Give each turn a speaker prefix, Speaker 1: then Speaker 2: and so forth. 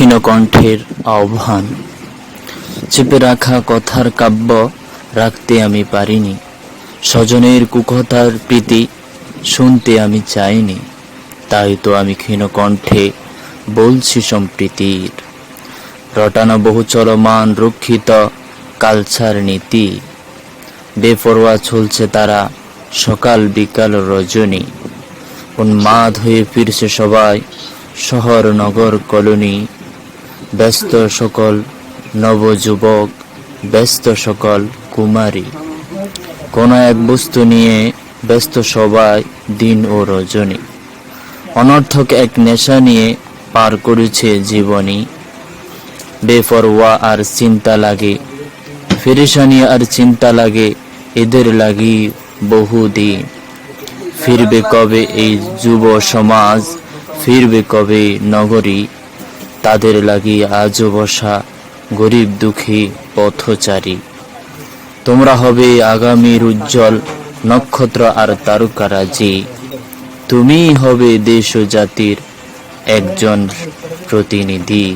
Speaker 1: ক্ষীণ কণ্ঠের আহ্বান। চেপে রাখা কথার কাব্য রাখতে আমি পারিনি। স্বজনের কুকথার প্রীতি শুনতে আমি চাইনি। তাই তো আমি ক্ষীণ কণ্ঠে বলছি সম্প্রীতির। রটানো বহু চলমান রক্ষিত কালচার নীতি। বেপরোয়া চলছে তারা সকাল বিকাল রজনী। উন্মাদ হয়ে ফিরছে সবাই শহর নগর কলোনি। ব্যস্ত সকল নবযুবক, ব্যস্ত সকল কুমারী। কোনো এক বস্তু নিয়ে ব্যস্ত সবাই দিন ও রজনী। অনর্থক এক নেশা নিয়ে পার করেছে জীবনী। বেপরোয়া আর চিন্তা লাগে, ফেরেশানি আর চিন্তা লাগে, এদের লাগি বহুদিন। ফিরবে কবে এই যুব সমাজ, ফিরবে কবে নগরী। তাদের লাগি আজও বসা গরিব দুঃখী পথচারী। তোমরা হবে আগামীর উজ্জ্বল নক্ষত্র আর তারকারাজি তুমি হবে দেশ ও জাতির একজন প্রতিনিধি।